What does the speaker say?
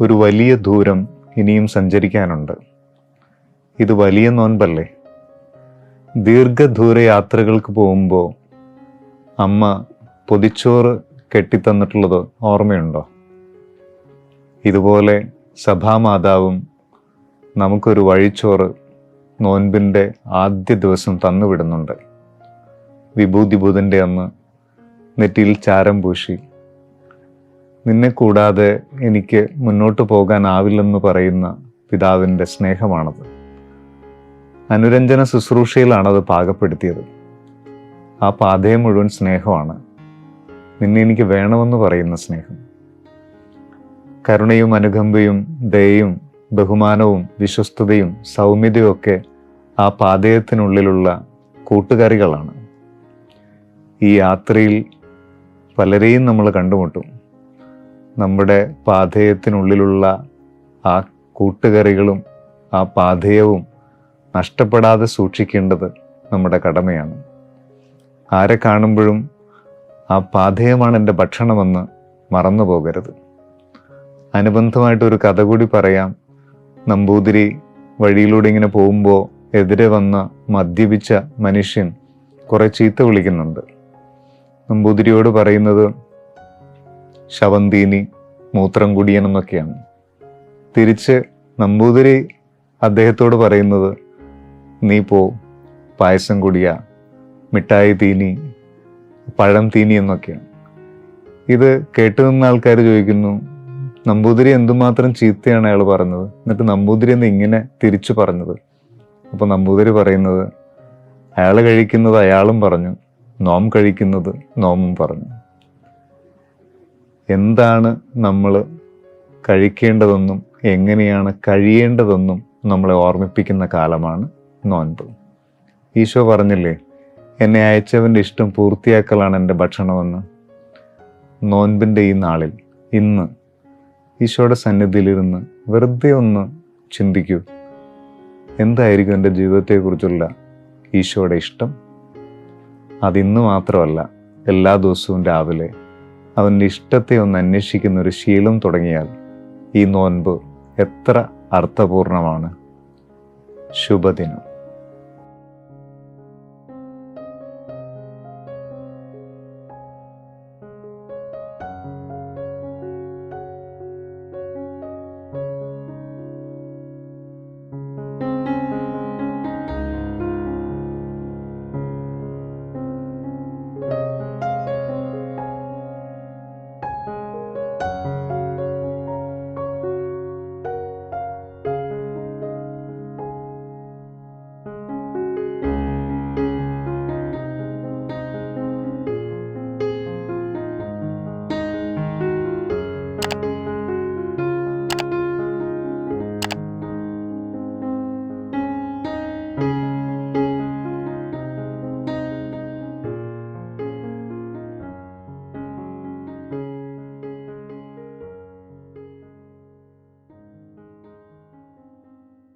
ഒരു വലിയ ദൂരം ഇനിയും സഞ്ചരിക്കാനുണ്ട്. ഇത് വലിയ നോൻപല്ലേ? ദീർഘദൂര യാത്രകൾക്ക് പോകുമ്പോൾ അമ്മ പൊതിച്ചോറ് കെട്ടിത്തന്നിട്ടുള്ളത് ഓർമ്മയുണ്ടോ? ഇതുപോലെ സഭാമാതാവും നമുക്കൊരു വഴിച്ചോറ് നോൻപിന്റെ ആദ്യ ദിവസം തന്നുവിടുന്നുണ്ട്. വിഭൂതി ബുധന്റെ അന്ന് നെറ്റിയിൽ ചാരം പൂശി നിന്നെ കൂടാതെ എനിക്ക് മുന്നോട്ട് പോകാനാവില്ലെന്ന് പറയുന്ന പിതാവിന്റെ സ്നേഹമാണത്. അനുരഞ്ജന ശുശ്രൂഷയിലാണത് പാകപ്പെടുത്തിയത്. ആ പാതയം മുഴുവൻ സ്നേഹമാണ്. നിന്നെ എനിക്ക് വേണമെന്ന് പറയുന്ന സ്നേഹം. കരുണയും അനുകമ്പയും ദയയും ബഹുമാനവും വിശ്വസ്തതയും സൗമ്യതയും ഒക്കെ ആ പാതയത്തിനുള്ളിലുള്ള കൂട്ടുകാരികളാണ്. ഈ യാത്രയിൽ പലരെയും നമ്മൾ കണ്ടുമുട്ടും. നമ്മുടെ പാഥേയത്തിനുള്ളിലുള്ള ആ കൂട്ടുകറികളും ആ പാഥേയവും നഷ്ടപ്പെടാതെ സൂക്ഷിക്കേണ്ടത് നമ്മുടെ കടമയാണ്. ആരെ കാണുമ്പോഴും ആ പാഥേയമാണ് എന്റെ ഭക്ഷണമെന്ന് മറന്നു പോകരുത്. അനുബന്ധമായിട്ടൊരു കഥ കൂടി പറയാം. നമ്പൂതിരി വഴിയിലൂടെ ഇങ്ങനെ പോകുമ്പോൾ എതിരെ വന്ന മദ്യപിച്ച മനുഷ്യൻ കുറേ ചീത്ത വിളിക്കുന്നുണ്ട്. നമ്പൂതിരിയോട് പറയുന്നത് ശവന്തീനി മൂത്രം കുടിയൻ എന്നൊക്കെയാണ്. തിരിച്ച് നമ്പൂതിരി അദ്ദേഹത്തോട് പറയുന്നത് നീ പോ പായസം കുടിയ മിഠായി തീനി പഴം തീനി എന്നൊക്കെയാണ്. ഇത് കേട്ടു നിന്ന ആൾക്കാർ ചോദിക്കുന്നു നമ്പൂതിരി എന്തുമാത്രം ചീത്തയാണ് അയാൾ പറഞ്ഞത്? എന്നിട്ട് നമ്പൂതിരി എന്ന് ഇങ്ങനെ തിരിച്ചു പറഞ്ഞത്. അപ്പോൾ നമ്പൂതിരി പറയുന്നത് അയാൾ കഴിക്കുന്നത് അയാളും പറഞ്ഞു നോം കഴിക്കുന്നത് നോമും പറഞ്ഞു. എന്താണ് നമ്മൾ കഴിക്കേണ്ടതെന്നും എങ്ങനെയാണ് കഴിയേണ്ടതെന്നും നമ്മളെ ഓർമ്മിപ്പിക്കുന്ന കാലമാണ് നോൻപ് ഈശോ പറഞ്ഞില്ലേ എന്നെ അയച്ചവന്റെ ഇഷ്ടം പൂർത്തിയാക്കലാണ് എന്റെ ഭക്ഷണമെന്ന്. നോൻപിന്റെ ഈ നാളിൽ ഇന്ന് ഈശോയുടെ സന്നിധിയിലിരുന്ന് വെറുതെ ഒന്ന് ചിന്തിക്കൂ. എന്തായിരിക്കും എന്റെ ജീവിതത്തെക്കുറിച്ചുള്ള ഈശോയുടെ ഇഷ്ടം? അതിന്ന് മാത്രമല്ല എല്ലാ ദിവസവും രാവിലെ അവന്റെ ഇഷ്ടത്തെ ഒന്ന് അന്വേഷിക്കുന്ന ഒരു ശീലം തുടങ്ങിയാൽ ഈ നോൻപ് എത്ര അർത്ഥപൂർണമാണ്. ശുഭദിനം.